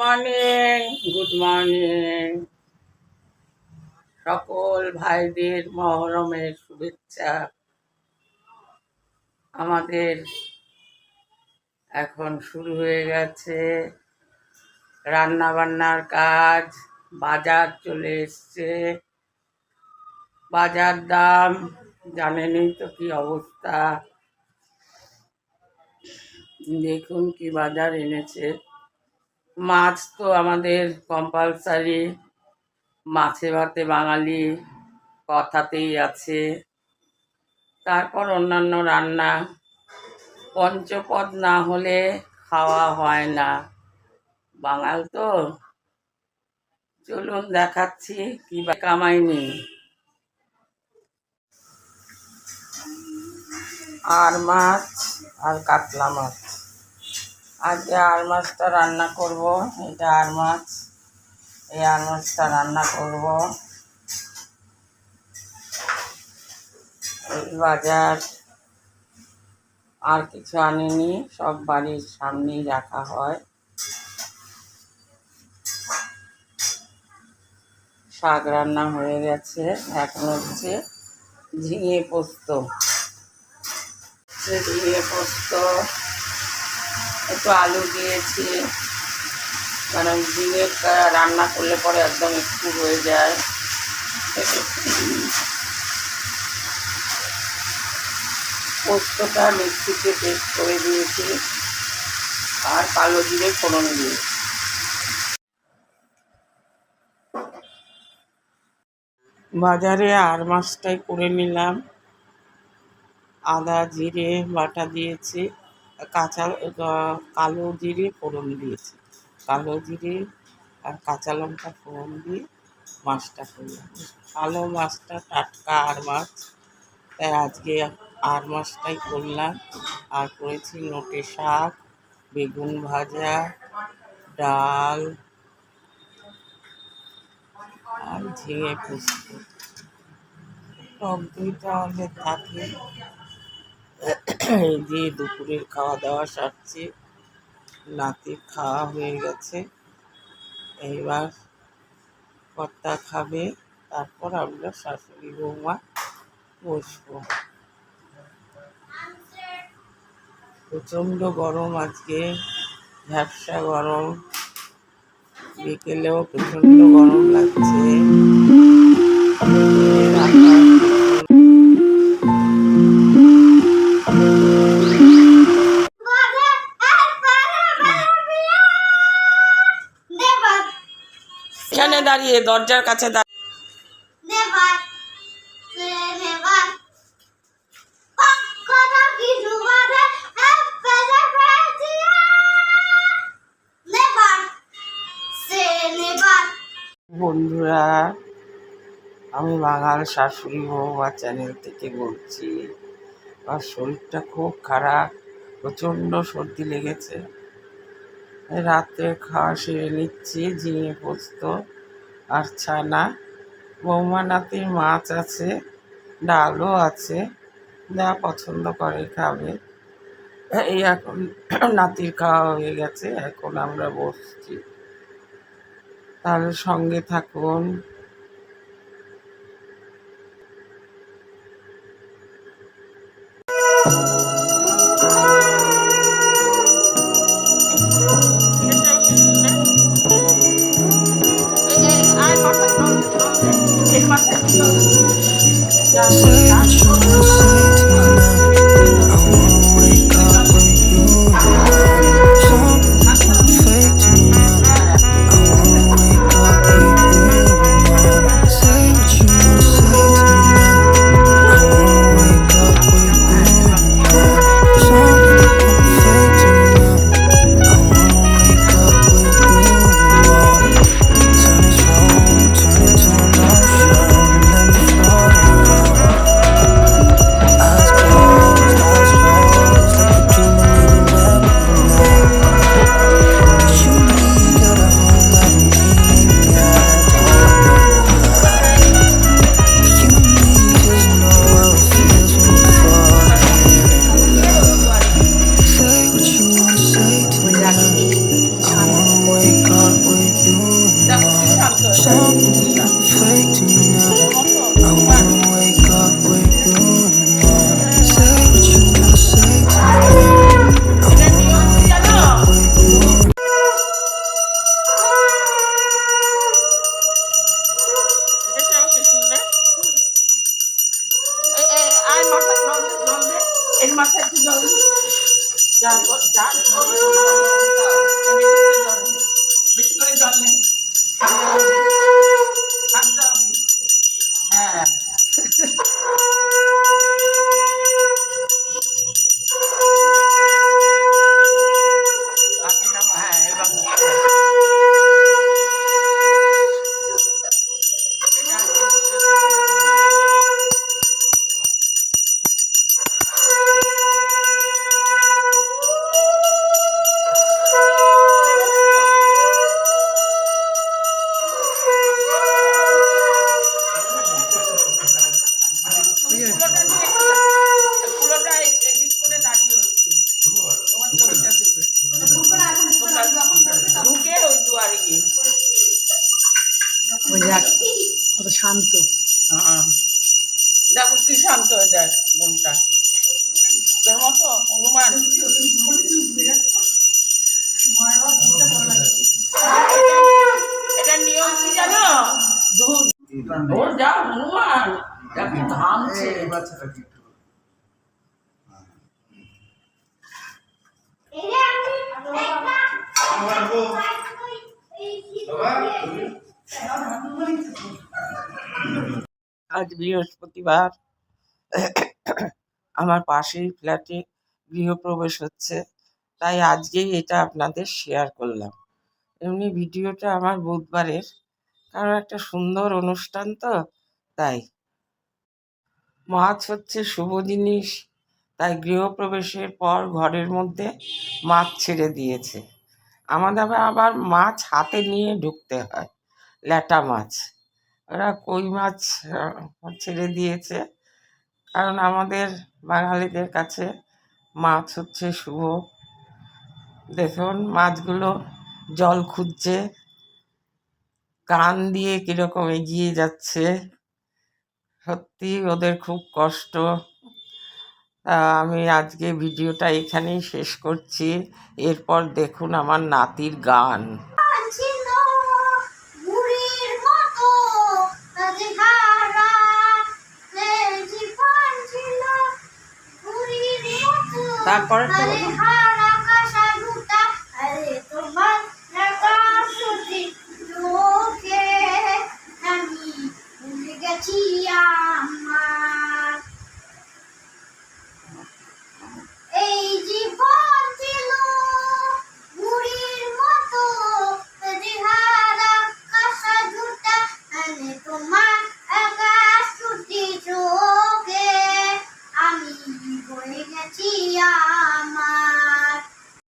Morning good morning সকল ভাইদের মহরমের শুভেচ্ছা। আমাদের এখন শুরু হয়ে গেছে রান্না বান্নার কাজ। বাজার চলে এসছে। বাজার দাম, জানেনই তো কি অবস্থা। দেখুন কি বাজার এনেছে। মাছ তো আমাদের কম্পালসারি মাছে ভাতে বাঙালি, কথাতেই আছে। তারপর অন্যান্য রান্না। পঞ্চপদ না হলে খাওয়া হয় না। বাঙাল তো। চলুন দেখাচ্ছি কি বা কামাই নেই আর মাছ আর কাতলা মাছ। আজকে আর মাছটা রান্না করব এটা আর মাছ, এই আর মাছটা রান্না করব। বাজার, আর কিছু আনেনি, সব বাড়ির সামনেই রাখা হয়। শাক রান্না হয়ে গেছে, এখন হচ্ছে ঝিঙে পোস্ত। ঝিঙে পোস্ত একটু আলু দিয়েছি। কারণ ঝিঙে রান্না করলে পরে একদম একটু হয়ে যায়। পোস্তটা মিক্সিতে পেস্ট করে দিয়েছি। আর কালো জিরে ফোড়ন দিয়েছি বাজারে আর মাছটাই করে নিলাম। আদা, জিরে, বাটা দিয়েছি। কাঁচা কালো জিরে ফোড়ন দিয়েছি। কালো জিরে আর কাঁচা লঙ্কা ফোড়ন দিয়ে মাছটা করলাম। কালো মাছটা, টাটকা আর মাছ। তাই আজকে আর মাছটাই করলাম। আর করেছি নোটে শাক, বেগুন ভাজা, ডাল আর ঝিঙে পোস্ত। টক দইটা আমাদের থাকে। এই দিয়ে দুপুরের খাওয়া দাওয়া সারছি, নাতির খাওয়া হয়ে গেছে। এইবার কর্তা খাবে, তারপর আমরা শাশুড়ি বৌমা বসবো। প্রচণ্ড গরম আজকে, ঝাপসা গরম। বিকেলেও প্রচণ্ড গরম লাগছে। দাঁড়িয়ে দরজার কাছে. বন্ধুরা আমি বাঙাল শাশুড়ি বৌমা চ্যানেল থেকে বলছি আর শরীরটা খুব খারাপ প্রচণ্ড সর্দি লেগেছে। এই রাত্রে খাওয়া সেরে নিচ্ছি ঝিঙে পোস্ত। আর ছানা বৌমা নাতির মাছ আছে, ডালও আছে, যা পছন্দ করে খাবে। এই এখন নাতির খাওয়া হয়ে গেছে, এখন আমরা বসছি। তাহলে সঙ্গে থাকুন। যায় মনটা। তোর মতো হনুমান। এটা নিয়ম কি জানো? ওর যা হনুমান। দেখো ঘামছে। এই যে আমি একটা এই কি আজ বৃহস্পতিবার। আমার পাশের ফ্ল্যাটে গৃহপ্রবেশ হচ্ছে। তাই আজকেই এটা আপনাদের শেয়ার করলাম। এমনি ভিডিওটা আমার বুধবারের। কারণ একটা সুন্দর অনুষ্ঠান তো, তাই। মাছ হচ্ছে শুভ জিনিস। তাই গৃহপ্রবেশের পর ঘরের মধ্যে মাছ ছেড়ে দিয়েছে। আমাদের আবার মাছ হাতে নিয়ে ঢুকতে হয়। ল্যাটা মাছ। ওরা কই মাছ ছেড়ে দিয়েছে? কারণ আমাদের বাঙালিদের কাছে মাছ হচ্ছে শুভ। দেখুন, মাছগুলো জল খুঁজছে, কান দিয়ে কীরকম এগিয়ে যাচ্ছে। সত্যি ওদের খুব কষ্ট। আমি আজকে ভিডিওটা এখানেই শেষ করছি। এরপর দেখুন আমার নাতির গান। তারপরেরটা তাতে বলো। হারা